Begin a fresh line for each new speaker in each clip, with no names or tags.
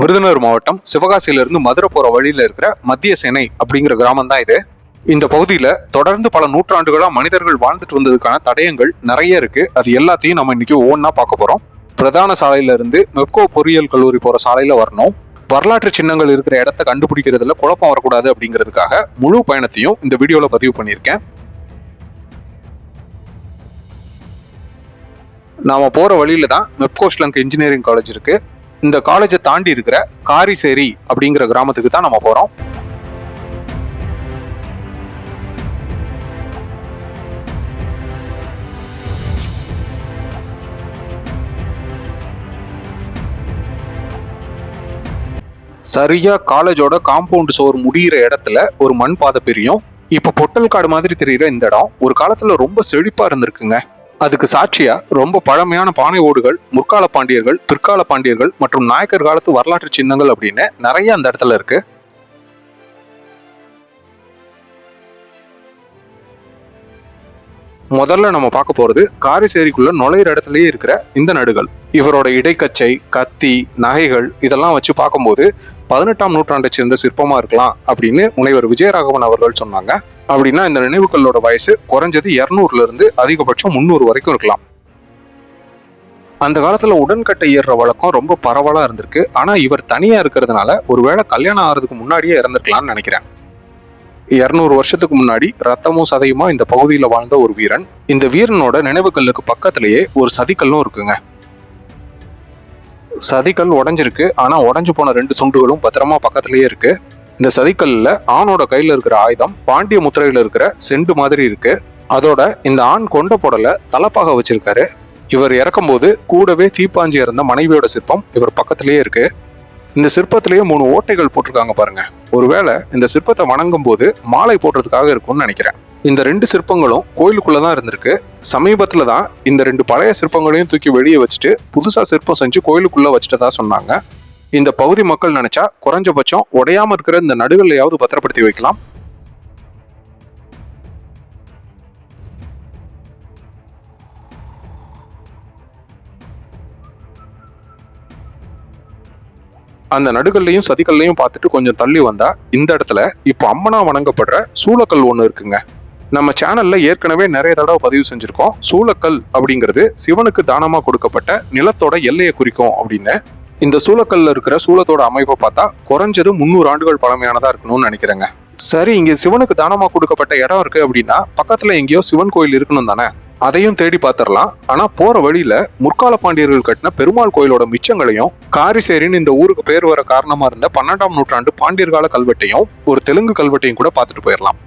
விருதுநகர் மாவட்டம் சிவகாசியிலிருந்து மதுரை போற வழியில இருக்கிற மத்திய சேனை அப்படிங்கிற கிராமம் தான் இது. இந்த பகுதியில தொடர்ந்து பல நூற்றாண்டுகளா மனிதர்கள் வாழ்ந்துட்டு வந்ததுக்கான தடயங்கள் நிறைய இருக்கு. அது எல்லாத்தையும் நம்ம இன்னைக்கு ஒவ்வொன்றா பார்க்க போறோம். பிரதான சாலையில இருந்து மெப்கோ பொறியியல் கல்லூரி போற சாலையில வரணும். வரலாற்று சின்னங்கள் இருக்கிற இடத்த கண்டுபிடிக்கிறதுல குழப்பம் வரக்கூடாது அப்படிங்கிறதுக்காக முழு பயணத்தையும் இந்த வீடியோவில் பதிவு பண்ணியிருக்கேன். நாம் போகிற வழியில தான் மெப்கோ ஸ்லங்க் இன்ஜினியரிங் காலேஜ் இருக்குது இந்த காலேஜை தாண்டி இருக்கிற காரிசேரி அப்படிங்கிற கிராமத்துக்கு தான் நம்ம போகிறோம் சரியா காலேஜோட காம்பவுண்ட் சோர் முடியிற இடத்துல ஒரு மண் பாதை பிரியும். இப்போ பொட்டல் காடு மாதிரி தெரிகிற இந்த இடம் ஒரு காலத்துல ரொம்ப செழிப்பா இருந்திருக்குங்க. அதுக்கு சாட்சியா ரொம்ப பழமையான பானை ஓடுகள் முற்கால பாண்டியர்கள் பிற்கால பாண்டியர்கள் மற்றும் நாயக்கர் காலத்து வரலாற்று சின்னங்கள் அப்படின்னு நிறைய அந்த இடத்துல இருக்கு. முதல்ல நம்ம பார்க்க போறது காரிசேரிக்குள்ள நுழையிற இடத்துலயே இருக்கிற இந்த நடுகள். இவரோட இடைக்கச்சை கத்தி நகைகள் இதெல்லாம் வச்சு பார்க்கும்போது பதினெட்டாம் நூற்றாண்டை சேர்ந்த சிற்பமா இருக்கலாம் அப்படின்னு முனைவர் விஜயராகவன் அவர்கள் சொன்னாங்க. அப்படின்னா இந்த நினைவுகளோட வயசு குறைஞ்சது இருநூறுல இருந்து அதிகபட்சம் முந்நூறு வரைக்கும் இருக்கலாம். அந்த காலத்துல உடன்கட்டை ஏறுற வழக்கம் ரொம்ப பரவலா இருந்திருக்கு. ஆனா இவர் தனியா இருக்கிறதுனால ஒருவேளை கல்யாணம் ஆகிறதுக்கு முன்னாடியே இறந்துருக்கலாம்னு நினைக்கிறேன். இரநூறு வருஷத்துக்கு முன்னாடி ரத்தமும் சதையுமா இந்த பகுதியில் வாழ்ந்த ஒரு வீரன். இந்த வீரனோட நினைவுகல்லுக்கு பக்கத்திலேயே ஒரு சதிக்கல்லும் இருக்குங்க. சதிக்கல் உடஞ்சிருக்கு. ஆனால் உடஞ்சு போன ரெண்டு துண்டுகளும் பத்திரமா பக்கத்திலேயே இருக்கு. இந்த சதிக்கல்ல ஆணோட கையில் இருக்கிற ஆயுதம் பாண்டிய முத்திரையில் இருக்கிற செண்டு மாதிரி இருக்கு. அதோட இந்த ஆண் கொண்ட போடல தலப்பாக வச்சிருக்காரு. இவர் இறக்கும்போது கூடவே தீப்பாஞ்சி இறந்த மனைவியோட சிற்பம் இவர் பக்கத்திலேயே இருக்கு. இந்த சிற்பத்திலேயே மூணு ஓட்டைகள் போட்டிருக்காங்க பாருங்க. ஒருவேளை இந்த சிற்பத்தை வணங்கும் போது மாலை போடுறதுக்காக இருக்கும்னு நினைக்கிறேன். இந்த ரெண்டு சிற்பங்களும் கோயிலுக்குள்ள தான் இருந்திருக்கு. சமீபத்துல தான் இந்த ரெண்டு பழைய சிற்பங்களையும் தூக்கி வெளியே வச்சுட்டு புதுசா சிற்பம் செஞ்சு கோயிலுக்குள்ள வச்சுட்டதா சொன்னாங்க. இந்த பகுதி மக்கள் நினைச்சா குறைஞ்சபட்சம் உடையாம இருக்கிற இந்த நடுகள்லையாவது பத்திரப்படுத்தி வைக்கலாம். அந்த நடுகல்லையும் சதிகல்லையும் பார்த்துட்டு கொஞ்சம் தள்ளி வந்தா இந்த இடத்துல இப்போ அம்மனா வணங்கப்படுற சூளக்கல் ஒன்று இருக்குங்க. நம்ம சேனல்ல ஏற்கனவே நிறைய தடவை பதிவு செஞ்சிருக்கோம். சூளக்கல் அப்படிங்கிறது சிவனுக்கு தானமா கொடுக்கப்பட்ட நிலத்தோட எல்லையை குறிக்கும் அப்படின்னு. இந்த சூளக்கல்ல இருக்கிற சூளத்தோட அமைப்பை பார்த்தா குறைஞ்சது முந்நூறு ஆண்டுகள் பழமையானதா இருக்கணும்னு நினைக்கிறேங்க. சரி இங்க சிவனுக்கு தானமா கொடுக்கப்பட்ட இடம் இருக்கு அப்படின்னா பக்கத்துல எங்கேயோ சிவன் கோயில் இருக்கணும் தானே? அதையும் தேடி பார்த்துடலாம். ஆனா போற வழியில முற்கால பாண்டியர்கள் கட்டின பெருமாள் கோயிலோட மிச்சங்களையும் காரிசேரின்னு இந்த ஊருக்கு பேர் வர காரணமா இருந்த பன்னெண்டாம் நூற்றாண்டு பாண்டியர் கால கல்வெட்டையும் ஒரு தெலுங்கு கல்வெட்டையும் கூட பார்த்துட்டு போயிடலாம்.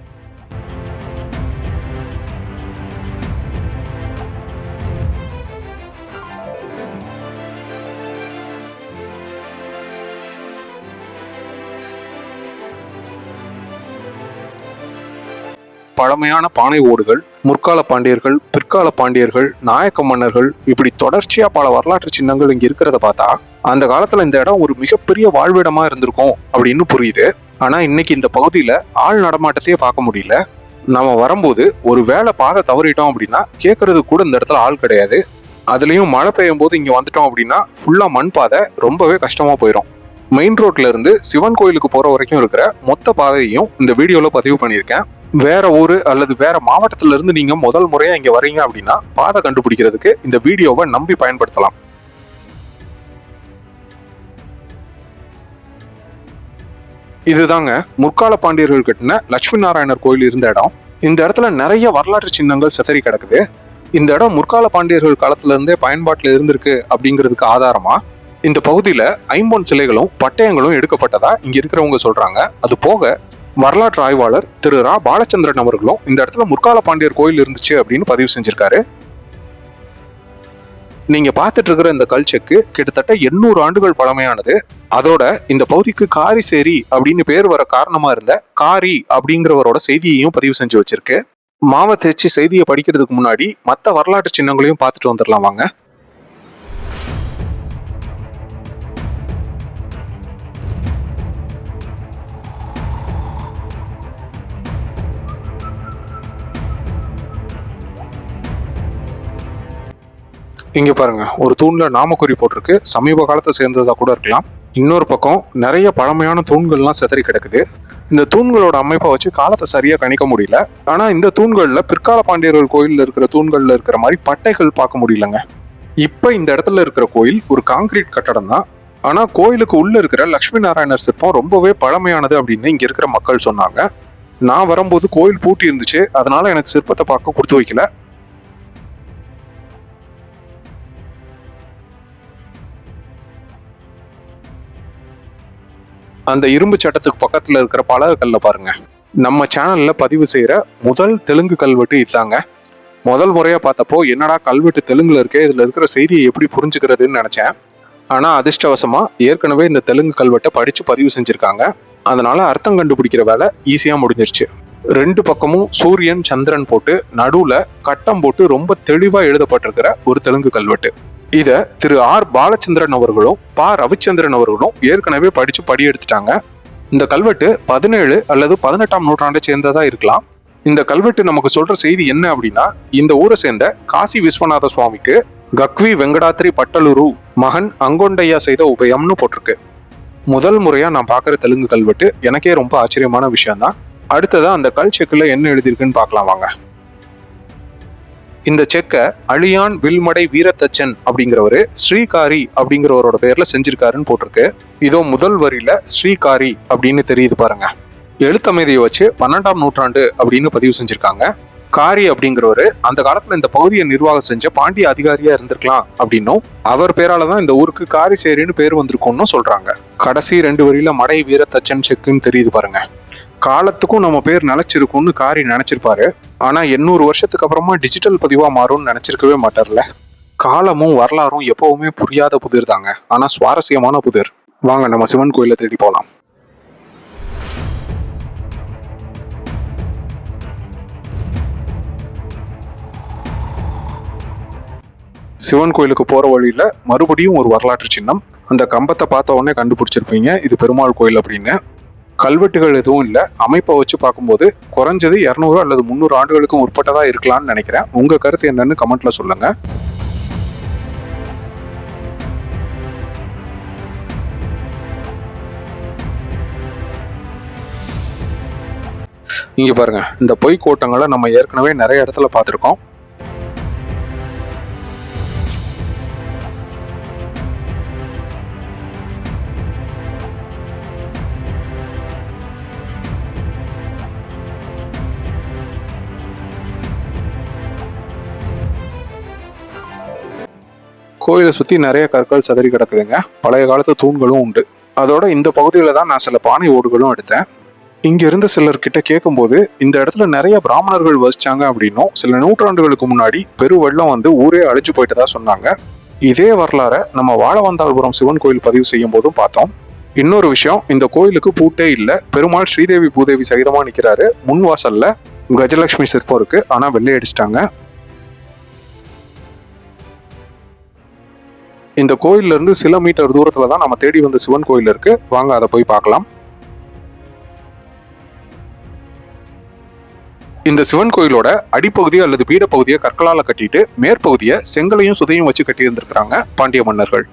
பழமையான பானை ஓடுகள் முற்கால பாண்டியர்கள் பிற்கால பாண்டியர்கள் நாயக்க மன்னர்கள் இப்படி தொடர்ச்சியா பல வரலாற்று சின்னங்கள் இங்க இருக்கிறத பார்த்தா அந்த காலத்துல இந்த இடம் ஒரு மிகப்பெரிய வாழ்விடமா இருந்திருக்கும் அப்படின்னு புரியுது. ஆனா இன்னைக்கு இந்த பகுதியில ஆள் நடமாட்டத்தையே பார்க்க முடியல. நம்ம வரும்போது ஒரு வேலை பாதை தவறிட்டோம் அப்படின்னா கேட்கறது கூட இந்த இடத்துல ஆள் கிடையாது. அதுலயும் மழை பெய்யும் போது இங்க வந்துட்டோம் அப்படின்னா ஃபுல்லா மண் பாதை ரொம்பவே கஷ்டமா போயிடும் மெயின் ரோட்ல இருந்து சிவன் கோயிலுக்கு போற வரைக்கும் இருக்கிற மொத்த பாதையையும் இந்த வீடியோல பதிவு பண்ணியிருக்கேன். வேற ஊர் அல்லது வேற மாவட்டத்துல இருந்து நீங்க முதல் முறையா இங்க வரீங்க அப்படின்னா பாதை கண்டுபிடிக்கிறதுக்கு இந்த வீடியோவை நம்பி பயன்படுத்தலாம். இதுதாங்க முற்கால பாண்டியர்கள் கட்டின லட்சுமி நாராயணர் கோயில் இருந்த இடம். இந்த இடத்துல நிறைய வரலாற்று சின்னங்கள் சிதறி கிடக்குது. இந்த இடம் முற்கால பாண்டியர்கள் காலத்துல இருந்தே பயன்பாட்டில் இருந்திருக்கு அப்படிங்கிறதுக்கு ஆதாரமா? இந்த பகுதியில ஐம்பொன் சிலைகளும் பட்டயங்களும் எடுக்கப்பட்டதா இங்க இருக்கிறவங்க சொல்றாங்க. அது போக வரலாற்று ஆய்வாளர் திரு ரா. பாலச்சந்திரன் அவர்களும் இந்த இடத்துல முற்கால பாண்டியர் கோயில் இருந்துச்சு அப்படின்னு பதிவு செஞ்சிருக்காரு. நீங்க பார்த்துட்டு இருக்கிற இந்த கல்ச்செக்கு கிட்டத்தட்ட எண்ணூறு ஆண்டுகள் பழமையானது. அதோட இந்த பகுதிக்கு காரிசேரி அப்படின்னு பேர் வர காரணமா இருந்த காரி அப்படிங்கிறவரோட செய்தியையும் பதிவு செஞ்சு வச்சிருக்கு. மாவை தேய்ச்சி செய்தியை படிக்கிறதுக்கு முன்னாடி மற்ற வரலாற்று சின்னங்களையும் பார்த்துட்டு வந்துடலாம் வாங்க. இங்கே பாருங்க ஒரு தூணில் நாமக்குறி போட்டிருக்கு. சமீப காலத்தை சேர்ந்ததாக கூட இருக்கலாம். இன்னொரு பக்கம் நிறைய பழமையான தூண்கள்லாம் சிதறி கிடக்குது. இந்த தூண்களோட அமைப்பை வச்சு காலத்தை சரியாக கணிக்க முடியல. ஆனால் இந்த தூண்களில் பிற்கால பாண்டியர்கள் கோயிலில் இருக்கிற தூண்களில் இருக்கிற மாதிரி பட்டைகள் பார்க்க முடியலங்க. இப்போ இந்த இடத்துல இருக்கிற கோயில் ஒரு காங்கிரீட் கட்டடம் தான். ஆனால் கோயிலுக்கு உள்ளே இருக்கிற லக்ஷ்மி நாராயணர் சிற்பம் ரொம்பவே பழமையானது அப்படின்னு இங்கே இருக்கிற மக்கள் சொன்னாங்க. நான் வரும்போது கோயில் பூட்டி இருந்துச்சு. அதனால எனக்கு சிற்பத்தை பார்க்க கொடுத்து வைக்கல. அந்த இரும்பு சட்டத்துக்கு பக்கத்துல இருக்கிற பலகல்ல பாருங்க. நம்ம சேனல்ல பதிவு செய்யற முதல் தெலுங்கு கல்வெட்டு இதாங்க. முதல் முறையா பார்த்தப்போ என்னடா கல்வெட்டு தெலுங்குல இருக்கே இதுல இருக்கிற செய்தியை எப்படி புரிஞ்சுக்கிறதுன்னு நினைச்சேன். ஆனா அதிர்ஷ்டவசமா ஏற்கனவே இந்த தெலுங்கு கல்வெட்டை படிச்சு பதிவு செஞ்சிருக்காங்க. அதனால அர்த்தம் கண்டுபிடிக்கிற வேலை ஈஸியா முடிஞ்சிருச்சு. ரெண்டு பக்கமும் சூரியன் சந்திரன் போட்டு நடுவுல கட்டம் போட்டு ரொம்ப தெளிவா எழுதப்பட்டிருக்கிற ஒரு தெலுங்கு கல்வெட்டு. இத திரு ஆர் பாலச்சந்திரன் அவர்களும் பா. ரவிச்சந்திரன் அவர்களும் ஏற்கனவே படிச்சு படி எடுத்துட்டாங்க. இந்த கல்வெட்டு பதினேழு அல்லது பதினெட்டாம் நூற்றாண்டை சேர்ந்ததா இருக்கலாம். இந்த கல்வெட்டு நமக்கு சொல்ற செய்தி என்ன அப்படின்னா இந்த ஊரை சேர்ந்த காசி விஸ்வநாத சுவாமிக்கு கக்வி வெங்கடாத்திரி பட்டலுரு மகன் அங்கொண்டையா செய்த உபயம்னு போட்டிருக்கு. முதல் முறையா நான் பாக்குற தெலுங்கு கல்வெட்டு எனக்கே ரொம்ப ஆச்சரியமான விஷயம் தான் அடுத்ததா அந்த கல் செக்கில் என்ன எழுதியிருக்குன்னு பார்க்கலாம் வாங்க. இந்த செக்கை அழியான் வில்மடை வீரத்தச்சன் அப்படிங்கிறவரு ஸ்ரீகாரி அப்படிங்கிறவரோட பேர்ல செஞ்சிருக்காருன்னு போட்டிருக்கு. இதோ முதல் வரியில ஸ்ரீகாரி அப்படின்னு தெரியுது பாருங்க. எழுத்தமைதியை வச்சு பன்னெண்டாம் நூற்றாண்டு அப்படின்னு பதிவு செஞ்சிருக்காங்க. காரி அப்படிங்கிறவரு அந்த காலத்துல இந்த பகுதியை நிர்வாகம் செஞ்ச பாண்டிய அதிகாரியா இருந்திருக்கலாம் அப்படின்னும் அவர் பேரால தான் இந்த ஊருக்கு காரிசேரின்னு பேர் வந்திருக்கும்னு சொல்றாங்க. கடைசி ரெண்டு வரியில மடை வீரத்தச்சன் செக்குன்னு தெரியுது பாருங்க. காலத்துக்கும் நம்ம பேர் நிலைச்சிருக்கும்னு காரி நினைச்சிருப்பாரு. ஆனா எண்ணூறு வருஷத்துக்கு அப்புறமா டிஜிட்டல் பதிவா மாறும்னு நினைச்சிருக்கவே மாட்டார்ல. காலமும் வரலாறும் எப்பவுமே புரியாத புதிர் தாங்க. ஆனா சுவாரஸ்யமான புதிர். வாங்க நம்ம சிவன் கோயிலை தேடி போலாம். சிவன் கோயிலுக்கு போற வழியில மறுபடியும் ஒரு வரலாற்று சின்னம். அந்த கம்பத்தை பார்த்த உடனே கண்டுபிடிச்சிருப்பீங்க இது பெருமாள் கோயில் அப்படின்னு. கல்வெட்டுகள் எதுவும் இல்லை. அமைப்பை வச்சு பார்க்கும்போது குறைஞ்சது இரநூறு அல்லது முந்நூறு ஆண்டுகளுக்கும் உட்பட்டதாக இருக்கலாம்னு நினைக்கிறேன். உங்கள் கருத்து என்னன்னு கமெண்ட்டில் சொல்லுங்கள் இங்கே பாருங்க. இந்த பொய் கோட்டங்களை நம்ம ஏற்கனவே நிறைய இடத்துல பார்த்துருக்கோம். கோயிலை சுத்தி நிறைய கற்கள் சதறி கிடக்குதுங்க. பழைய காலத்து தூண்களும் உண்டு. அதோட இந்த பகுதியில தான் நான் சில பானை ஓடுகளும் எடுத்தேன். இங்க இருந்த சிலர் கிட்ட கேட்கும்போது இந்த இடத்துல நிறைய பிராமணர்கள் வசிச்சாங்க அப்படின்னும் சில நூற்றாண்டுகளுக்கு முன்னாடி பெரு வெள்ளம் வந்து ஊரே அழிஞ்சு போயிட்டதா சொன்னாங்க. இதே வரலாற நம்ம வாழவந்தாள்புரம் சிவன் கோயில் பதிவு செய்யும் போதும் பார்த்தோம். இன்னொரு விஷயம் இந்த கோயிலுக்கு பூட்டே இல்லை. பெருமாள் ஸ்ரீதேவி பூதேவி சகிதமா நிக்கிறாரு. முன் வாசல்ல கஜலட்சுமி சிற்பம் இருக்கு. ஆனா வெள்ளை அடிச்சிட்டாங்க. இந்த கோயிலிருந்து சில மீட்டர் தூரத்தில் தான் நம்ம தேடி வந்த சிவன் கோயில் இருக்கு. வாங்க அதை போய் பார்க்கலாம். இந்த சிவன் கோயிலோட அடிப்பகுதி அல்லது பீடப்பகுதியை கற்களால் கட்டிட்டு மேற்பகுதியை செங்கலையும் சுதையும் வச்சு கட்டியிருந்திருக்கிறாங்க பாண்டிய மன்னர்கள்.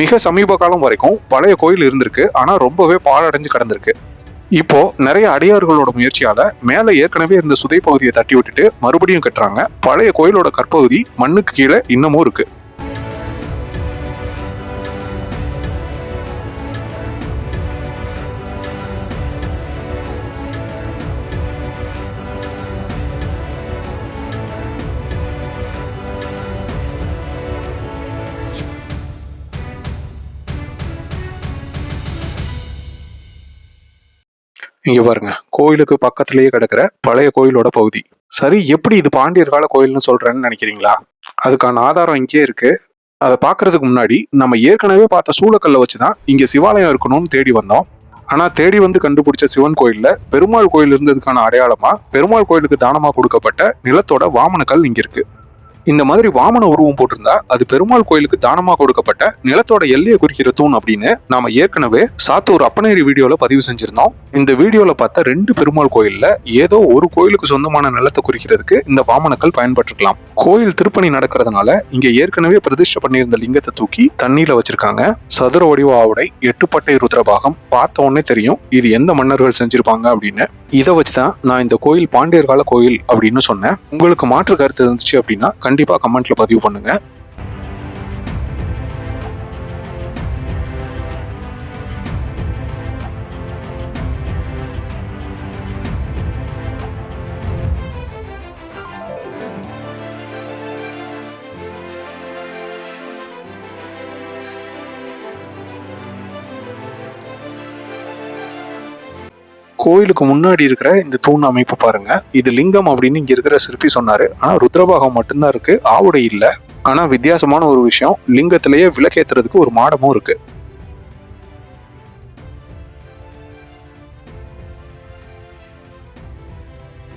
மிக சமீப காலம் வரைக்கும் பழைய கோயில் இருந்திருக்கு ஆனால் ரொம்பவே பாழடைஞ்சு கிடந்திருக்கு. இப்போ நிறைய அடியார்களோட முயற்சியால மேலே ஏற்கனவே இருந்த சுதை பகுதியை தட்டி விட்டுட்டு மறுபடியும் கட்டுறாங்க. பழைய கோயிலோட கற்பகுதி மண்ணுக்கு கீழே இன்னமும் இருக்கு. இங்க பாருங்க கோயிலுக்கு பக்கத்திலேயே கிடக்கிற பழைய கோயிலோட பகுதி. சரி எப்படி இது பாண்டியர் கால கோயில்னு சொல்றேன்னு நினைக்கிறீங்களா? அதுக்கான ஆதாரம் இங்கே இருக்கு. அதை பார்க்கறதுக்கு முன்னாடி நம்ம ஏற்கனவே பார்த்த சூளக்கல்லை வச்சுதான் இங்க சிவாலயம் இருக்கணும்னு தேடி வந்தோம். ஆனா தேடி வந்து கண்டுபிடிச்ச சிவன் கோயில்ல பெருமாள் கோயில் இருந்ததுக்கான அடையாளமா பெருமாள் கோயிலுக்கு தானமா கொடுக்கப்பட்ட நிலத்தோட வாமனக்கல் இங்க இருக்கு. இந்த மாதிரி வாமன உருவம் போட்டிருந்தா அது பெருமாள் கோயிலுக்கு தானமாக கொடுக்கப்பட்ட நிலத்தோட எல்லையை குறிக்கிற தூண் அப்படின்னு நாம ஏற்கனவே சாத்தூர் அப்பனேரி வீடியோல பதிவு செஞ்சிருந்தோம். இந்த வீடியோல பார்த்த ரெண்டு பெருமாள் கோயில்ல ஏதோ ஒரு கோயிலுக்கு சொந்தமான நிலத்தை குறிக்கிறதுக்கு இந்த வாமனக்கள் பயன்பட்டிருக்கலாம். கோயில் திருப்பணி நடக்கிறதுனால இங்க ஏற்கனவே பிரதிஷ்டை பண்ணியிருந்த லிங்கத்தை தூக்கி தண்ணியில வச்சிருக்காங்க. சதுர வடிவ ஆவுடை எட்டுப்பட்டை ருத்ரபாகம் பார்த்த உடனே தெரியும் இது எந்த மன்னர்கள் செஞ்சிருப்பாங்க அப்படின்னு இதை வச்சு தான் நான் இந்த கோயில் பாண்டியர் கால கோயில் அப்படின்னு சொன்னேன். உங்களுக்கு மாற்று கருத்து இருந்துச்சு அப்படின்னா கண்டிப்பாக கமெண்ட்ல பதிவு பண்ணுங்க. கோயிலுக்கு முன்னாடி இருக்கிற இந்த தூண் அமைப்பு பாருங்க. இது லிங்கம் அப்படின்னு இங்க இருக்கிற சிற்பி சொன்னாரு. ஆனா ருத்ரபாகம் மட்டும்தான் இருக்கு. ஆவுடை இல்ல. ஆனா வித்தியாசமான ஒரு விஷயம். லிங்கத்திலேயே விளக்கேத்துறதுக்கு ஒரு மாடமும் இருக்கு.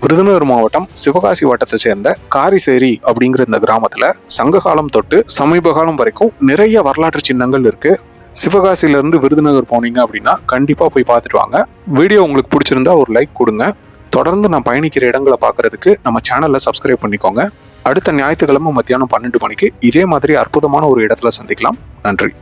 விருதுநகர் மாவட்டம் சிவகாசி வட்டத்தை சேர்ந்த காரிசேரி அப்படிங்கிற இந்த கிராமத்துல சங்க காலம் தொட்டு சமீப காலம் வரைக்கும் நிறைய வரலாற்று சின்னங்கள் இருக்கு. சிவகாசியில இருந்து விருதுநகர் போனீங்க அப்படின்னா கண்டிப்பாக போய் பார்த்துட்டு வாங்க. வீடியோ உங்களுக்கு பிடிச்சிருந்தா ஒரு லைக் கொடுங்க. தொடர்ந்து நான் பயணிக்கிற இடங்களை பார்க்கறதுக்கு நம்ம சேனலில் சப்ஸ்கிரைப் பண்ணிக்கோங்க. அடுத்த ஞாயிற்றுக்கிழமை மத்தியானம் பன்னெண்டு மணிக்கு இதே மாதிரி அற்புதமான ஒரு இடத்துல சந்திக்கலாம். நன்றி.